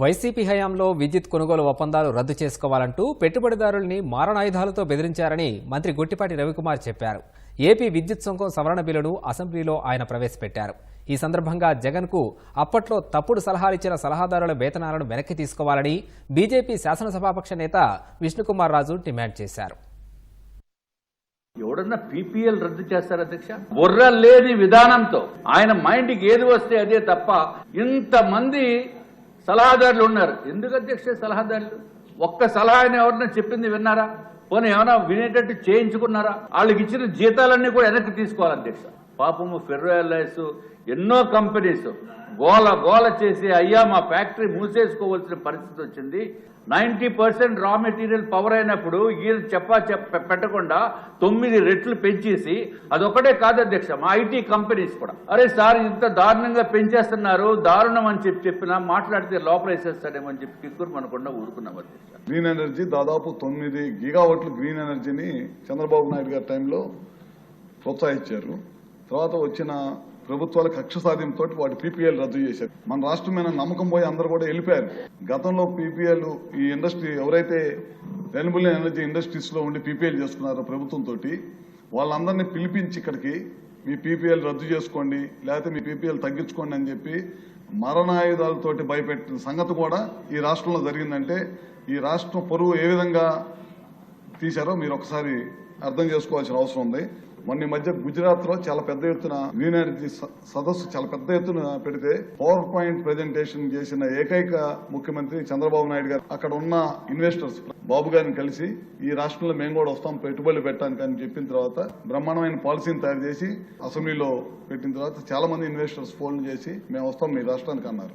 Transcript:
YCP హయాంలో విద్యుత్ కొనుగోలు ఒప్పందాలు రద్దు చేసుకోవాలంటూ పెట్టుబడిదారుల్ని మారణాయుధాలతో బెదిరించారని మంత్రి గుట్టిపాటి రవికుమార్ చెప్పారు. ఏపీ విద్యుత్ సుంకం సవరణ బిల్లును అసెంబ్లీలో ఆయన ప్రవేశపెట్టారు. ఈ సందర్భంగా జగన్కు అప్పట్లో తప్పుడు సలహాలిచ్చిన సలహాదారుల వేతనాలను వెనక్కి తీసుకోవాలని బీజేపీ శాసనసభాపక్ష నేత విష్ణుకుమార్ రాజు డిమాండ్ చేశారు. ఎవడన్నా పీపీఎల్ రద్దు చేస్తారు అధ్యక్ష? బుర్ర లేని విధానంతో ఆయన మైండ్కి ఏది వస్తే అదే తప్ప ఇంతమంది సలహాదారులు ఉన్నారు. ఎందుకు అధ్యక్ష సలహాదారులు? ఒక్క సలహా అని ఎవరన్నా చెప్పింది విన్నారా? పోనీ ఏమైనా వినేటట్టు చేయించుకున్నారా? వాళ్ళకి ఇచ్చిన జీతాలన్నీ కూడా వెనక్కి తీసుకోవాలి అధ్యక్ష. పాపము ఫెర్రో ఎన్నో కంపెనీస్. గోల గోల చేసి అయ్యా మా ఫ్యాక్టరీ మూసేసుకోవాల్సిన పరిస్థితి వచ్చింది. Ninety percent raw material power అయినప్పుడు ఈయన చెప్పా చెప్ప పెట్టకుండా తొమ్మిది రెట్లు పెంచేసి అదొకటే కాదు అధ్యక్ష మా ఐటీ కంపెనీస్ కూడా. అరే సార్ ఇంత దారుణంగా పెంచేస్తున్నారు దారుణం అని చెప్పి చెప్పినా మాట్లాడితే లోపల వేసేస్తాడేమో అని చెప్పి కిక్కురు మనకుండా ఊరుకున్నాం అధ్యక్ష. గ్రీన్ ఎనర్జీ దాదాపు తొమ్మిది గిగావట్లు గ్రీన్ ఎనర్జీని చంద్రబాబు నాయుడు గారి టైంలో ప్రోత్సహించారు. తర్వాత వచ్చిన ప్రభుత్వాల కక్ష సాధింపుతో వాటి పీపీఎల్ రద్దు చేశారు. మన రాష్ట్రం మీద నమ్మకం పోయి అందరూ కూడా వెళ్ళిపోయారు. గతంలో పీపీఎల్ ఈ ఇండస్ట్రీ ఎవరైతే రెన్యూబుల్ ఎనర్జీ ఇండస్ట్రీస్లో ఉండి పీపీఎల్ చేసుకున్నారో ప్రభుత్వంతో వాళ్ళందరినీ పిలిపించి ఇక్కడికి మీ పీపీఎల్ రద్దు చేసుకోండి లేకపోతే మీ పీపీఎల్ తగ్గించుకోండి అని చెప్పి మరణాయుధాలతోటి భయపెట్టిన సంగతి కూడా ఈ రాష్ట్రంలో జరిగిందంటే ఈ రాష్ట్రం పొరుగు ఏ విధంగా తీశారో మీరు ఒకసారి అర్థం చేసుకోవాల్సిన అవసరం ఉంది. మొన్న ఈ మధ్య గుజరాత్లో చాలా పెద్ద ఎత్తున గ్రీన్ ఎనర్జీ సదస్సు చాలా పెద్ద ఎత్తున పెడితే పవర్ పాయింట్ ప్రెజెంటేషన్ చేసిన ఏకైక ముఖ్యమంత్రి చంద్రబాబు నాయుడు గారు అక్కడ ఉన్న ఇన్వెస్టర్స్ బాబు గారిని కలిసి ఈ రాష్ట్రంలో మేము కూడా వస్తాం పెట్టుబడులు పెట్టడానికి అని చెప్పిన తర్వాత బ్రహ్మాండమైన పాలసీని తయారు చేసి అసెంబ్లీలో పెట్టిన తర్వాత చాలా మంది ఇన్వెస్టర్స్ ఫోన్ చేసి మేము వస్తాం మీ రాష్ట్రానికి అన్నారు.